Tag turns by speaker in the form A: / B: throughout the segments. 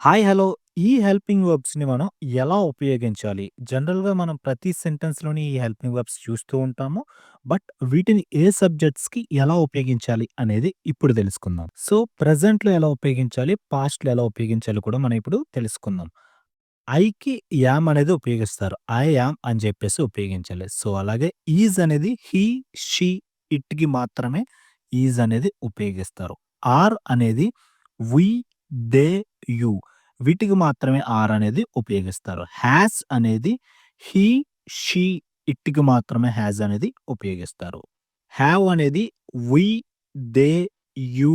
A: Hi! Hello! ఈ helping వర్బ్స్‌ని మనం ఎలా ఉపయోగించాలి? జనరల్‌గా మనం ప్రతి సెంటెన్స్‌లోని ఈ హెల్పింగ్ వర్బ్స్ చూస్తూ ఉంటాము. బట్ వీటిని ఏ సబ్జెక్ట్స్‌కి ఎలా ఉపయోగించాలి అనేది ఇప్పుడు తెలుసుకుందాం. సో, ప్రజెంట్లో ఎలా ఉపయోగించాలి? పాస్ట్‌లో ఎలా ఉపయోగించాలి కూడా మనం ఇప్పుడు తెలుసుకుందాం. ఐకి యామ్ అనేది ఉపయోగిస్తారు. ఐ యామ్ అని చెప్పేసి ఉపయోగించాలి. సో, అలాగే ఈజ్ అనేది హి, షీ, ఇట్‌కి మాత్రమే ఈజ్ అనేది ఉపయోగిస్తారు. ఆర్ అనేది వి, దే, యూ వీటికి మాత్రమే ఆర్ అనేది ఉపయోగిస్తారు. హ్యాస్ అనేది హీ షీ, ఇట్‌కి మాత్రమే హ్యాజ్ అనేది ఉపయోగిస్తారు. హ్యావ్ అనేది వి, దే, యూ,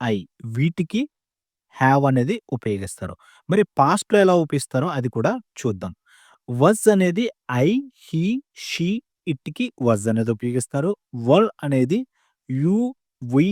A: ఐ వీటికి హ్యావ్ అనేది ఉపయోగిస్తారు. మరి పాస్ట్‌లో ఎలా ఉపయోగిస్తారో అది కూడా చూద్దాం. వజ్ అనేది ఐ, హీ షీ, ఇట్‌కి వజ్ అనేది ఉపయోగిస్తారు. వల్ అనేది యూ, వి,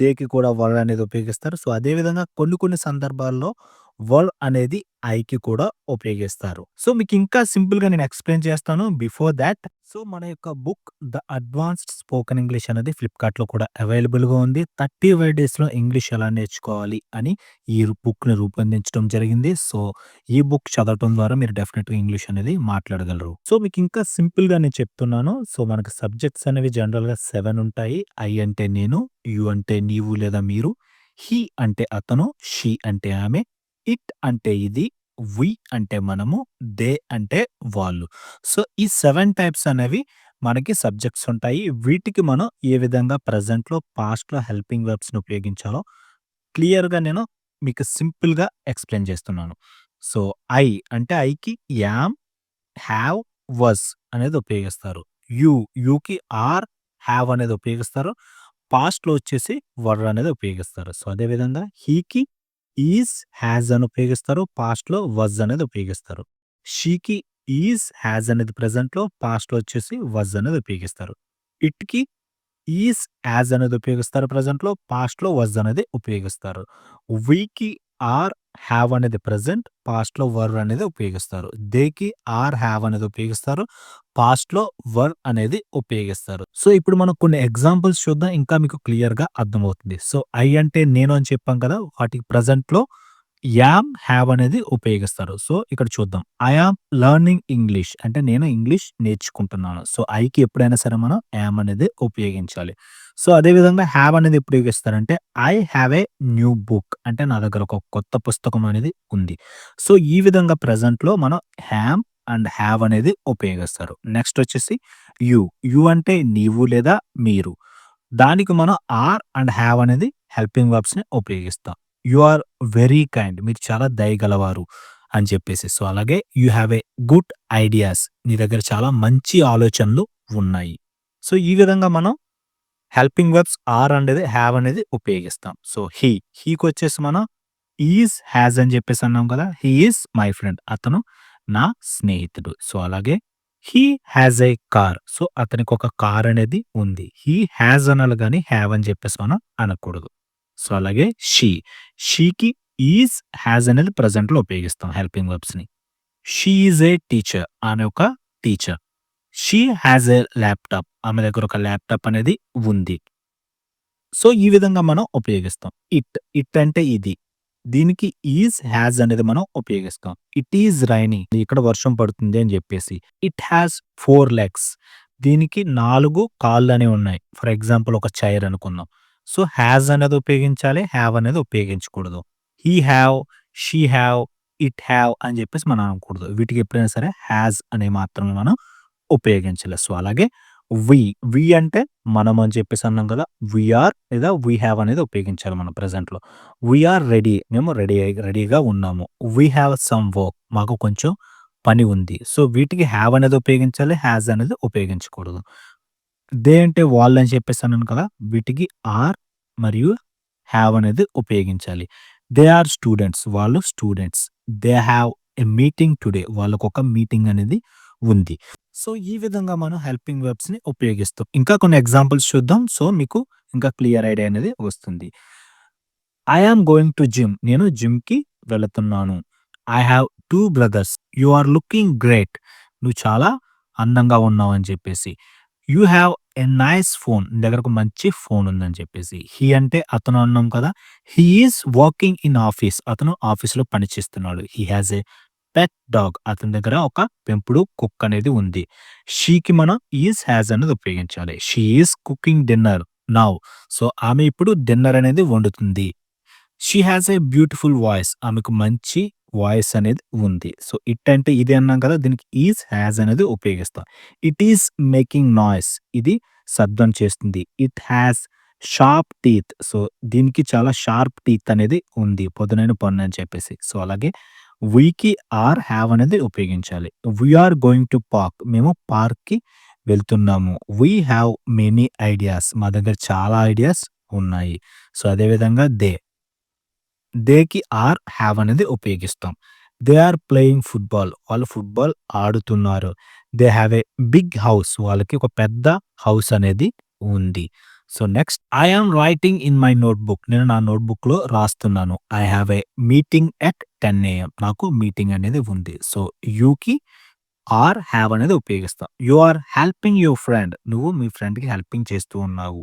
A: దేకి కూడా వల్ అనేది ఉపయోగిస్తారు. సో, అదేవిధంగా కొన్ని కొన్ని సందర్భాల్లో వర్ అనేది ఐకి కూడా ఉపయోగిస్తారు. సో, మీకు ఇంకా సింపుల్‌గా నేను ఎక్స్‌ప్లెయిన్ చేస్తాను. బిఫోర్ దాట్ సో, మన యొక్క book 'the advanced spoken English' అనేది ఫ్లిప్‌కార్ట్‌లో కూడా అవైలబుల్‌గా ఉంది. 35 డేస్‌లో ఇంగ్లీష్ ఎలా నేర్చుకోవాలి అని ఈ బుక్‌ని రూపొందించడం జరిగింది. సో, ఈ బుక్ చదవటం ద్వారా మీరు డెఫినిట్‌గా ఇంగ్లీష్ అనేది మాట్లాడగలరు. సో, మీకు ఇంకా సింపుల్‌గా నేను చెప్తున్నాను. సో, మనకు సబ్జెక్ట్స్ అనేవి జనరల్గా సెవెన్ ఉంటాయి. ఐ అంటే నేను, యూ అంటే నీవు లేదా మీరు, హి అంటే అతను, షీ అంటే ఆమె, ఇట్ అంటే ఇది, వి అంటే మనము, దే అంటే వాళ్ళు. సో, ఈ సెవెన్ టైప్స్ అనేవి మనకి సబ్జెక్ట్స్ ఉంటాయి. వీటికి మనం ఏ విధంగా ప్రెజెంట్‌లో, పాస్ట్‌లో హెల్పింగ్ వర్బ్స్‌ని ఉపయోగించాలో క్లియర్‌గా నేను మీకు సింపుల్‌గా ఎక్స్‌ప్లెయిన్ చేస్తున్నాను. సో, ఐ అంటే ఐకి యామ్, హ్యావ్, వజ్ అనేది ఉపయోగిస్తారు. యూ, యూకి ఆర్, హ్యావ్ అనేది ఉపయోగిస్తారు. పాస్ట్‌లో వచ్చేసి వర్ అనేది ఉపయోగిస్తారు. సో, అదే విధంగా హీకి ఈజ్, హ్యాజ్ అని ఉపయోగిస్తారు. పాస్ట్‌లో వజ్ అనేది ఉపయోగిస్తారు. షీకి ఈజ్, హ్యాజ్ అనేది ప్రెజెంట్‌లో, పాస్ట్‌లో వచ్చేసి వజ్ అనేది ఉపయోగిస్తారు. ఇట్‌కి ఈజ్, యాజ్ అనేది ఉపయోగిస్తారు ప్రెజెంట్‌లో, పాస్ట్‌లో వజ్ అనేది ఉపయోగిస్తారు. వీకి ఆర్, హ్యావ్ అనేది ప్రెజెంట్, పాస్ట్‌లో వర్ అనేది ఉపయోగిస్తారు. దేకి ఆర్, హ్యావ్ అనేది ఉపయోగిస్తారు. పాస్ట్‌లో వర్ అనేది ఉపయోగిస్తారు. సో, ఇప్పుడు మనం కొన్ని ఎగ్జాంపుల్స్ చూద్దాం. ఇంకా మీకు క్లియర్‌గా అర్థమవుతుంది. సో, ఐ అంటే నేను అని చెప్పాం కదా! వాటికి ప్రెజెంట్‌లో యామ్, హ్యావ్ అనేది ఉపయోగిస్తారు. సో, ఇక్కడ చూద్దాం. ఐ యామ్ లెర్నింగ్ ఇంగ్లీష్ అంటే నేను ఇంగ్లీష్ నేర్చుకుంటున్నాను. సో, ఐకి ఎప్పుడైనా సరే మనం యామ్ అనేది ఉపయోగించాలి. సో, అదే విధంగా హ్యావ్ అనేది ఉపయోగిస్తారంటే I have a new book అంటే నా దగ్గర ఒక కొత్త పుస్తకం అనేది ఉంది. సో, ఈ విధంగా ప్రజెంట్లో మనం హ్యామ్ అండ్ హ్యావ్ అనేది ఉపయోగిస్తారు. నెక్స్ట్ వచ్చేసి యూ. యూ అంటే నీవు లేదా మీరు. దానికి మనం ఆర్ అండ్ హ్యావ్ అనేది హెల్పింగ్ వర్బ్స్‌ని ఉపయోగిస్తాం. యూ ఆర్ వెరీ కైండ్ మీరు చాలా దయగలవారు అని చెప్పేసి. సో, అలాగే you have a good ideas నీ దగ్గర చాలా మంచి ఆలోచనలు ఉన్నాయి. సో, ఈ విధంగా మనం హెల్పింగ్ వర్బ్స్ ఆర్ అనేది, హ్యావ్ అనేది ఉపయోగిస్తాం. సో, హి. హీకొచ్చేసి మనం ఈజ్, హ్యాజ్ అని చెప్పేసి అన్నాం కదా! హి ఈజ్ మై ఫ్రెండ్ అతను నా స్నేహితుడు. సో, అలాగే he has a car. So, అతనికి ఒక కార్ అనేది ఉంది. హీ హ్యాజ్ అనాలి కానీ హ్యావ్ అని చెప్పేసి మనం అనకూడదు. సో, అలాగే షీ. షీకి ఈజ్, హ్యాజ్ అనేది ప్రజెంట్లో ఉపయోగిస్తాం helping వర్బ్స్‌ని. She is a teacher. ఆమె ఒక teacher. She has a laptop. ఆమె దగ్గర ఒక ల్యాప్‌టాప్ అనేది ఉంది. సో, ఈ విధంగా మనం ఉపయోగిస్తాం. ఇట్. ఇట్ అంటే ఇది. దీనికి ఈజ్, హ్యాజ్ అనేది మనం ఉపయోగిస్తాం. It is raining. ఇక్కడ వర్షం పడుతుంది అని చెప్పేసి. It has four legs. దీనికి నాలుగు కాళ్ళు అనేవి ఉన్నాయి. ఫర్ ఎగ్జాంపుల్ ఒక చైర్ అనుకుందాం. సో, హ్యాజ్ అనేది ఉపయోగించాలి. హ్యావ్ అనేది ఉపయోగించకూడదు. He have, she have, it have అని చెప్పేసి మనం అనకూడదు. వీటికి ఎప్పుడైనా సరే హ్యాజ్ అనే మాత్రమే మనం ఉపయోగించాలి. సో, అలాగే వి. వి అంటే మనం అని చెప్పేసి అన్నాం కదా! వి ఆర్ లేదా వి హ్యావ్ అనేది ఉపయోగించాలి మనం ప్రజెంట్లో వి ఆర్ రెడీ. మేము రెడీ అయి రెడీగా ఉన్నాము. We have some work. మాకు కొంచెం పని ఉంది. సో, వీటికి హ్యావ్ అనేది ఉపయోగించాలి. హ్యాజ్ అనేది ఉపయోగించకూడదు. దే అంటే వాళ్ళు అని చెప్పేసి అన్నాను కదా! వీటికి ఆర్ మరియు హ్యావ్ అనేది ఉపయోగించాలి. They are students. వాళ్ళు students. They have a meeting today. వాళ్ళకు ఒక మీటింగ్ అనేది ఉంది. సో, ఈ విధంగా మనం హెల్పింగ్ వెబ్స్ని ఉపయోగిస్తాం. ఇంకా కొన్ని ఎగ్జాంపుల్స్ చూద్దాం. సో, మీకు ఇంకా క్లియర్ ఐడియా అనేది వస్తుంది. I am going to gym. నేను జిమ్‌కి వెళుతున్నాను. I have two brothers. You are looking great. నువ్వు చాలా అందంగా ఉన్నావు అని చెప్పేసి. You have a nice phone. నీ దగ్గర ఒక మంచి ఫోన్ ఉందని చెప్పేసి. హి అంటే అతను అన్నాం కదా! He is working in office. అతను ఆఫీస్‌లో పనిచేస్తున్నాడు he he has a pet dog. అతని దగ్గర ఒక పెంపుడు కుక్ అనేది ఉంది. షీకి మనం ఈస్, హాస్ అనేది ఉపయోగించాలి. She is cooking dinner now. So, ఆమె ఇప్పుడు డిన్నర్ అనేది వండుతుంది. She has a beautiful voice. ఆమెకు మంచి వాయిస్ అనేది ఉంది. సో, ఇట్ అంటే ఇది అన్నాం కదా! దీనికి ఈజ్ హ్యాజ్ అనేది ఉపయోగిస్తాం. It is making noise. ఇది శబ్దం చేస్తుంది. It has sharp teeth. So, దీనికి చాలా షార్ప్ టీత్ అనేది ఉంది. పొద్దునైన పన్ను అని చెప్పేసి. సో, అలాగే వీకి ఆర్, హ్యావ్ అనేది ఉపయోగించాలి. We are going to park. మేము పార్క్‌కి వెళ్తున్నాము. We have many ideas. మా దగ్గర చాలా ఐడియాస్ ఉన్నాయి. సో, అదేవిధంగా దే. దేకి ఆర్, హ్యావ్ అనేది ఉపయోగిస్తాం. They are playing football. వాళ్ళు ఫుట్‌బాల్ ఆడుతున్నారు. They have a big house. వాళ్ళకి ఒక పెద్ద హౌస్ అనేది ఉంది. So, next I am writing in my notebook. నేను నా నోట్‌బుక్‌లో రాస్తున్నాను. I have a meeting at 10 AM. నాకు మీటింగ్ అనేది ఉంది. సో, యూకి ఆర్, హ్యావ్ అనేది ఉపయోగిస్తాం. You are helping your friend. నువ్వు మీ ఫ్రెండ్‌కి హెల్పింగ్ చేస్తూ ఉన్నావు.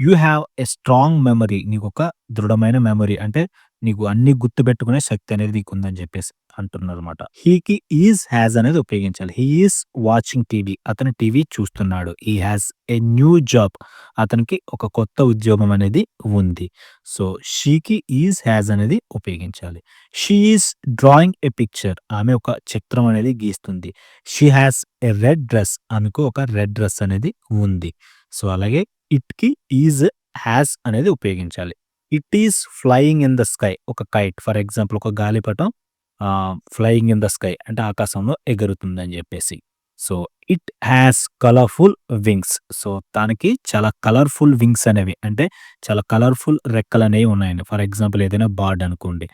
A: You have a strong memory. నీకు ఒక దృఢమైన మెమరీ. అంటే నీకు అన్ని గుర్తుపెట్టుకునే శక్తి అనేది నీకు ఉందని చెప్పేసి అంటున్నారు అనమాట హీకి ఈజ్ హ్యాజ్ అనేది ఉపయోగించాలి. He is watching TV. అతను టీవీ చూస్తున్నాడు. He has a new job. అతనికి ఒక కొత్త ఉద్యోగం అనేది ఉంది. సో, షీకి ఈజ్ హ్యాజ్ అనేది ఉపయోగించాలి. She is drawing a picture. ఆమె ఒక చిత్రం అనేది గీస్తుంది. She has a red dress. ఆమెకు ఒక రెడ్ డ్రెస్ అనేది ఉంది. సో, అలాగే ఇట్‌కి ఈజ్ హ్యాస్ అనేది ఉపయోగించాలి. It is flying in the sky. ఒక కైట్ ఫర్ ఎగ్జాంపుల్ ఒక గాలిపటం ఫ్లయింగ్ ఇన్ ద స్కై అంటే ఆకాశంలో ఎగురుతుందని చెప్పేసి. So, it has colourful wings. So, దానికి చాలా కలర్‌ఫుల్ వింగ్స్ అనేవి అంటే చాలా కలర్‌ఫుల్ రెక్కలు అనేవి ఉన్నాయండి. ఫర్ ఎగ్జాంపుల్ ఏదైనా బర్డ్ అనుకోండి.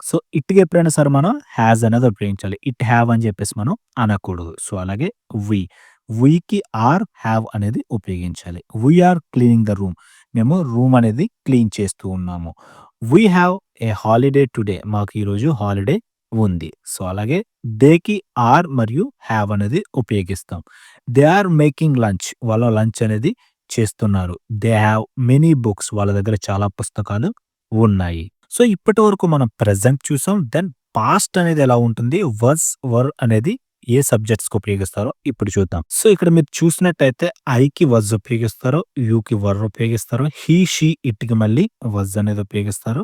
A: సో, ఇట్‌కి ఎప్పుడైనా సరే మనం హ్యాస్ అనేది ఉపయోగించాలి. ఇట్ హ్యావ్ అని చెప్పేసి మనం అనకూడదు. సో, అలాగే వి. వీకి ఆర్, హ్యావ్ అనేది ఉపయోగించాలి. We are cleaning the room. మేము రూమ్ అనేది క్లీన్ చేస్తూ ఉన్నాము. We have a holiday today. మాకు ఈరోజు హాలిడే ఉంది. సో, అలాగే దేకి ఆర్ మరియు హ్యావ్ అనేది ఉపయోగిస్తాం. They are making lunch. వాళ్ళ లంచ్ అనేది చేస్తున్నారు. They have many books. వాళ్ళ దగ్గర చాలా పుస్తకాలు ఉన్నాయి. సో, ఇప్పటి వరకు మనం ప్రెజెంట్ చూసాం. దెన్ పాస్ట్ అనేది ఎలా ఉంటుంది? వర్స్ వర్ అనేది ఏ సబ్జెక్ట్స్‌కి ఉపయోగిస్తారో ఇప్పుడు చూద్దాం. సో, ఇక్కడ మీరు చూసినట్టయితే ఐకి వాస్ ఉపయోగిస్తారు. యూకి వర్ ఉపయోగిస్తారు. హీ షీ, ఇట్‌కి మళ్ళీ వజ్ అనేది ఉపయోగిస్తారు.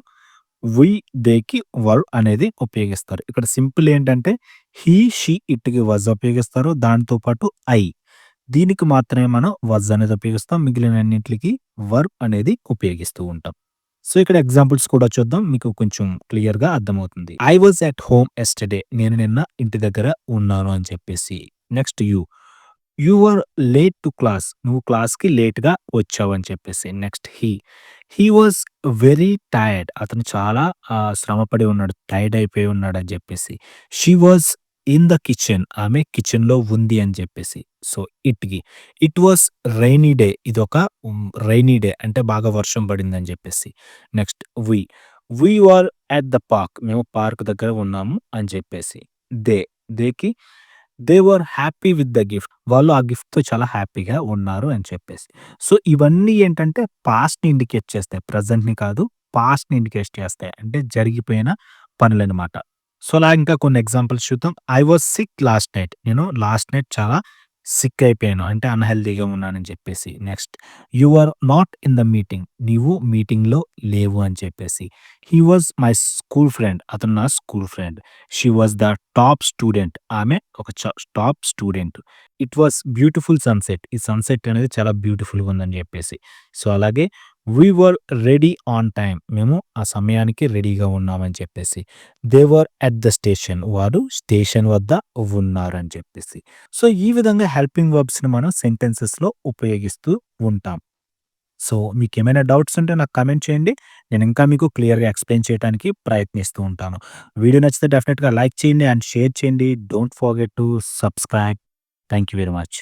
A: వి, దేకి వర్ అనేది ఉపయోగిస్తారు. ఇక్కడ సింపుల్ ఏంటంటే హీ షీ, ఇట్‌కి వజ్ ఉపయోగిస్తారు. దాంతో పాటు ఐ. దీనికి మాత్రమే మనం వజ్ అనేది ఉపయోగిస్తాం. మిగిలినన్నిట్లికి వర్ అనేది ఉపయోగిస్తూ ఉంటాం. సో, ఇక్కడ ఎగ్జాంపుల్స్ కూడా చూద్దాం. మీకు కొంచెం క్లియర్‌గా అర్థమవుతుంది. I was at home yesterday నేను నిన్న ఇంటి దగ్గర ఉన్నాను అని చెప్పేసి. Next you. You are late to class. నువ్వు క్లాస్‌కి లేట్‌గా వచ్చావు అని చెప్పేసి. Next he he was very tired. అతను చాలా శ్రమపడి ఉన్నాడు. టైర్డ్ అయిపోయి ఉన్నాడు అని చెప్పేసి. She was in the kitchen. ఆమె కిచెన్‌లో ఉంది అని చెప్పేసి. So, ఇట్‌కి. It was rainy day. ఇదొక రైనీ డే అంటే బాగా వర్షం పడిందని చెప్పేసి. Next we. We are at the park. మేము పార్క్ దగ్గర ఉన్నాము అని చెప్పేసి. They. దేకి they were happy with the gift. వాళ్ళు ఆ గిఫ్ట్‌తో చాలా హ్యాపీగా ఉన్నారు అని చెప్పేసి. సో, ఇవన్నీ ఏంటంటే పాస్ట్‌ని ఇండికేట్ చేస్తాయి. ప్రెజెంట్‌ని కాదు పాస్ట్‌ని ఇండికేట్ చేస్తాయి. అంటే జరిగిపోయిన పనులనమాట. సో, అలా ఇంకా కొన్ని ఎగ్జాంపుల్స్ చూద్దాం. I was sick last night. నేను లాస్ట్ నైట్ చాలా సిక్ అయిపోయాను. అంటే అన్హెల్దీగా ఉన్నానని చెప్పేసి. Next you are not in the meeting. నీవు మీటింగ్‌లో లేవు అని చెప్పేసి. He was my school friend. అతను నా school friend. She was the top student. ఆమె ఒక top student. It was beautiful sunset. ఈ సన్‌సెట్ అనేది చాలా బ్యూటిఫుల్‌గా ఉందని చెప్పేసి. సో, అలాగే we were ready on time మేము ఆ సమయానికి రెడీగా ఉన్నామని చెప్పేసి. They were at the station. వారు స్టేషన్ వద్ద ఉన్నారని చెప్పేసి. సో, ఈ విధంగా హెల్పింగ్ వర్బ్స్‌ని మనం సెంటెన్సెస్‌లో ఉపయోగిస్తూ ఉంటాం. సో, మీకు ఏమైనా డౌట్స్ ఉంటే నాకు కమెంట్ చేయండి. నేను ఇంకా మీకు క్లియర్‌గా ఎక్స్‌ప్లెయిన్ చేయడానికి ప్రయత్నిస్తూ ఉంటాను. వీడియో నచ్చితే డెఫినెట్గా లైక్ చేయండి అండ్ షేర్ చేయండి. Don't forget to subscribe. Thank you very much.